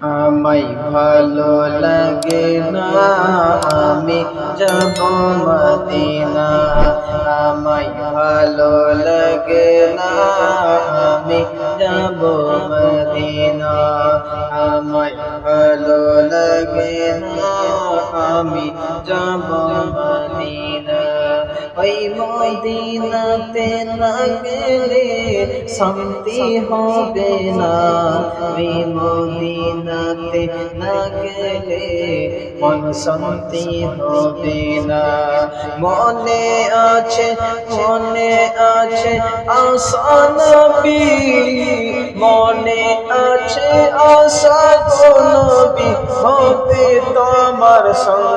আমায় ভালো লাগে না, আমি যাব মদিনা। আমায় ভালো লাগে না, আমি যাব মদিনা। আমায় ভালো লাগে না, আমি যাব মদিনা। ওই মদিনাতে না গেলে শান্তি হবে না। ওই মদিনাতে না গেলে মন শান্তি হবে না। মনে আছে মনে আছে আশা নবী। মনে আছে আশা নবী। হবে তোমার সঙ্গে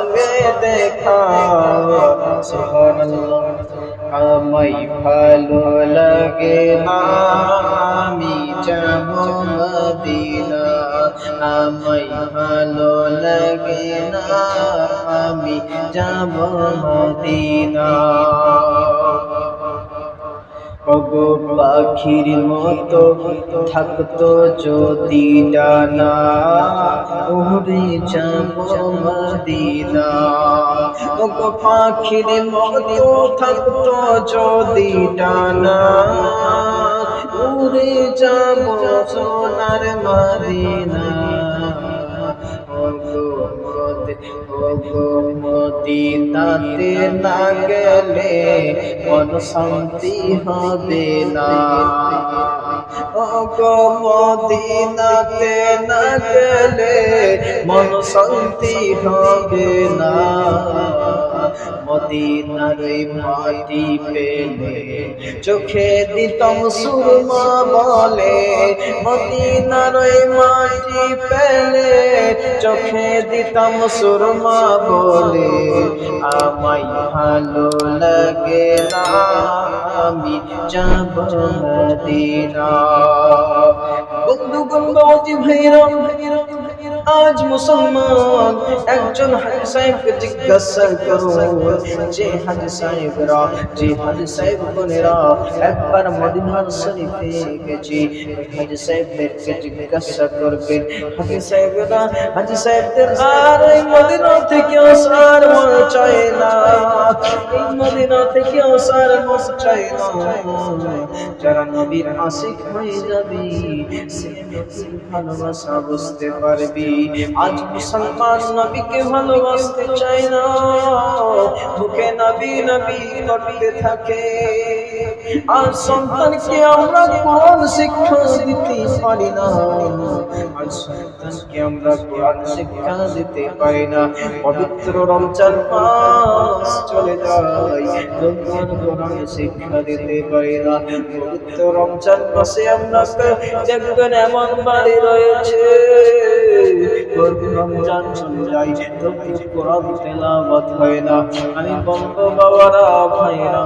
আমায় ভালো লাগে না আমি যাব মদিনা আমায় ভালো লাগে না আমি যাব মদিনা পাখির মতো থাকতো যদি ডানা, উড়ে যাব মদিনা। ওগো পাখির মতো থাকতো যদি ডানা, উড়ে যাব সোনার মদিনা। ওগো তাতে না গেলে মন শান্তি হবে না। ওগো মদিনাতে না গেলে মন শান্তি হবে না। চোখে দিতাম সুরমা বলে মদিনার মাটি পেলে চোখে দিতাম সুরমা বলে, আমায় ভালো লাগে না, আমি যাব মদিনা বন্ধু গঙ্গাবতী ভাইরাম আজ মুসলমান একজন হাজি সাহেবকে জিজ্ঞাসা করো, যে হাজি সাহেবরা, যে হাজি সাহেব বোনেরা, একবার মদিনার শরীফে গেছি, হাজি সাহেবদেরকে জিজ্ঞাসা করবেন হাজি সাহেবরা, হাজি সাহেবদের আর এই মদিনা থেকে আসার মন চায় না, এই মদিনা থেকে আসার মন চায় না, যারা নবীর আশিক হয়ে যাবি, সে ভালোবাসা বুঝতে পারবি। আজ মুসলমান নবীকে ভালোবাসতে চায় না। মুখে নবী নবী করতে থাকে। আর সন্তানকে আমরা কোরআন শিক্ষা দিতে পারি না। আর সন্তানকে আমরা কোরআন শিক্ষা দিতে পারি না। পবিত্র রমজান মাস চলে যায়। কোরআন শিক্ষা দিতে পারি না। পবিত্র রমজান মাসে আমরা দেখবেন এমন বাড়ি রয়েছে। রমজান চলে যায় তবু কোরআন তেলাওয়াত হয় না। আমি বঙ্গ বাবারা ভাইরা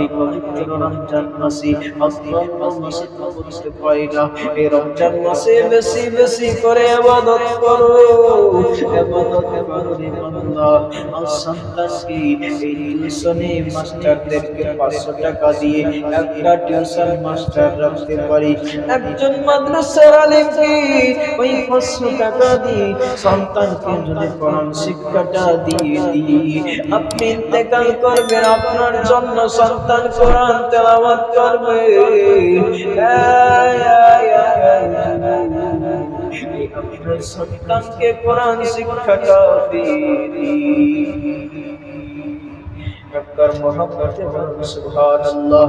এই পবিত্র রমজান মাসে আল্লাহ মাসে বুঝতে পারি না। এই রমজান মাসে বেশি বেশি করে আবাদত করো। পাঁচশো টাকা দিয়ে মাস্টার রাখতে পারি একজন মাদ্রাসার ওই পাঁচশো টাকা দিয়ে সন্তানকে যদি কোরআন শিক্ষাটা দিয়ে দিই আপনি করবেন আপনার জন্য সন্তান কোরআন তেলাওয়াত করবে আপনার সন্তানকে কোরআন শিক্ষাটা দিয়ে দিই মোহাম্মদ সুবহানাল্লাহ